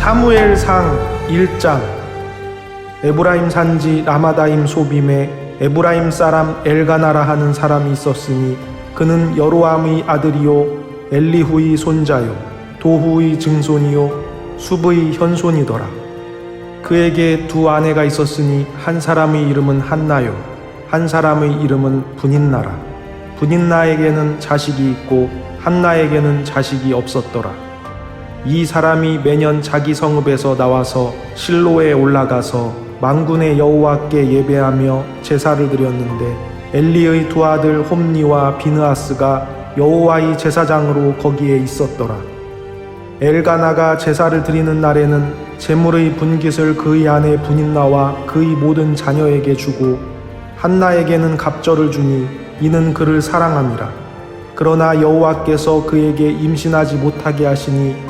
사무엘상 1장. 에브라임 산지 라마다임 소빔에 에브라임 사람 엘가나라 하는 사람이 있었으니 그는 여로암의 아들이요 엘리후의 손자요 도후의 증손이요 수브의 현손이더라. 그에게 두 아내가 있었으니 한 사람의 이름은 한나요 한 사람의 이름은 분인나라. 분인나에게는 자식이 있고 한나에게는 자식이 없었더라 이 사람이 매년 자기 성읍에서 나와서 실로에 올라가서 망군의 여호와께 예배하며 제사를 드렸는데 엘리의 두 아들 홈니와 비느아스가 여호와의 제사장으로 거기에 있었더라. 엘가나가 제사를 드리는 날에는 제물의 분깃을 그의 아내 분인나와 그의 모든 자녀에게 주고 한나에게는 갑절을 주니 이는 그를 사랑함이라. 그러나 여호와께서 그에게 임신하지 못하게 하시니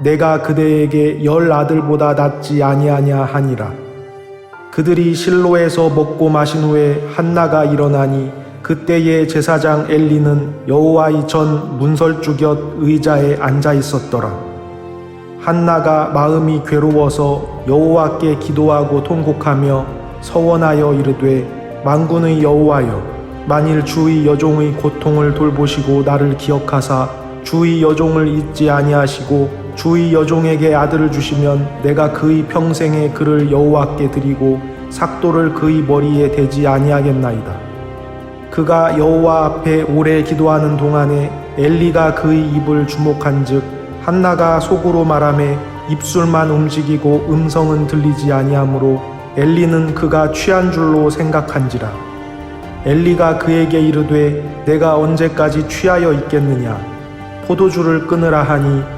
내가 그대에게 열 아들보다 낫지 아니하냐 하니라 그들이 실로에서 먹고 마신 후에 한나가 일어나니 그때의 제사장 엘리는 여호와의 전 문설주 곁 의자에 앉아 있었더라. 한나가 마음이 괴로워서 여호와께 기도하고 통곡하며 서원하여 이르되 만군의 여호와여 만일 주의 여종의 고통을 돌보시고 나를 기억하사 주의 여종을 잊지 아니하시고 주의 여종에게 아들을 주시면 내가 그의 평생에 그를 여호와께 드리고 삭도를 그의 머리에 대지 아니하겠나이다. 그가 여호와 앞에 오래 기도하는 동안에 엘리가 그의 입을 주목한즉 한나가 속으로 말하매 입술만 움직이고 음성은 들리지 아니하므로 엘리는 그가 취한 줄로 생각한지라 엘리가 그에게 이르되 내가 언제까지 취하여 있겠느냐 포도주를 끊으라 하니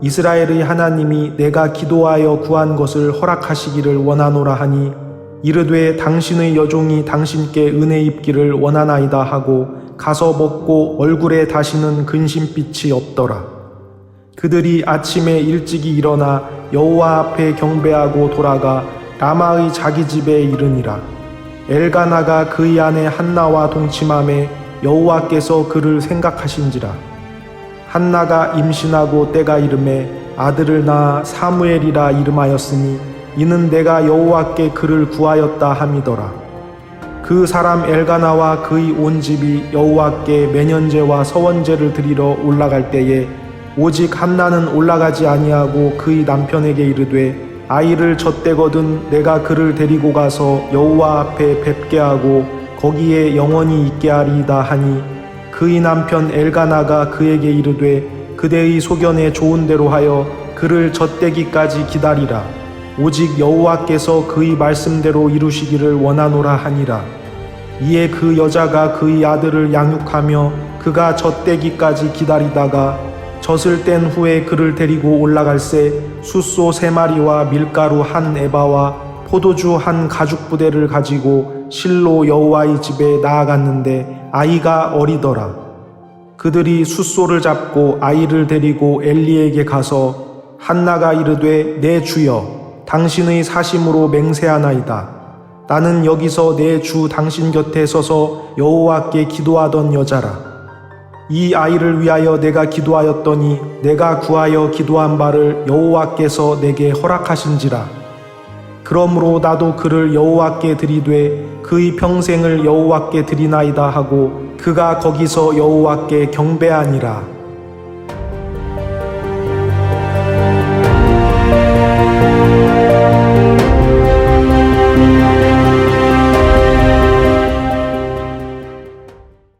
이스라엘의 하나님이 내가 기도하여 구한 것을 허락하시기를 원하노라 하니 이르되 당신의 여종이 당신께 은혜 입기를 원하나이다 하고 가서 먹고 얼굴에 다시는 근심빛이 없더라. 그들이 아침에 일찍이 일어나 여호와 앞에 경배하고 돌아가 라마의 자기 집에 이르니라. 엘가나가 그의 아내 한나와 동침함에 여호와께서 그를 생각하신지라. 한나가 임신하고 때가 이름에 아들을 낳아 사무엘이라 이름하였으니 이는 내가 여호와께 그를 구하였다 함이더라. 그 사람 엘가나와 그의 온 집이 여호와께 매년제와 서원제를 드리러 올라갈 때에 오직 한나는 올라가지 아니하고 그의 남편에게 이르되 아이를 젖대거든 내가 그를 데리고 가서 여호와 앞에 뵙게 하고 거기에 영원히 있게 하리이다 하니 그의 남편 엘가나가 그에게 이르되 그대의 소견에 좋은 대로 하여 그를 젖대기까지 기다리라. 오직 여호와께서 그의 말씀대로 이루시기를 원하노라 하니라. 이에 그 여자가 그의 아들을 양육하며 그가 젖대기까지 기다리다가 젖을 뗀 후에 그를 데리고 올라갈새 숫소 세 마리와 밀가루 한 에바와 포도주 한 가죽 부대를 가지고 실로 여호와의 집에 나아갔는데 아이가 어리더라. 그들이 숫소를 잡고 아이를 데리고 엘리에게 가서 한나가 이르되 내 주여 당신의 사심으로 맹세하나이다. 나는 여기서 내 주 당신 곁에 서서 여호와께 기도하던 여자라. 이 아이를 위하여 내가 기도하였더니 내가 구하여 기도한 바를 여호와께서 내게 허락하신지라. 그러므로 나도 그를 여호와께 드리되 그의 평생을 여호와께 드리나이다 하고 그가 거기서 여호와께 경배하니라.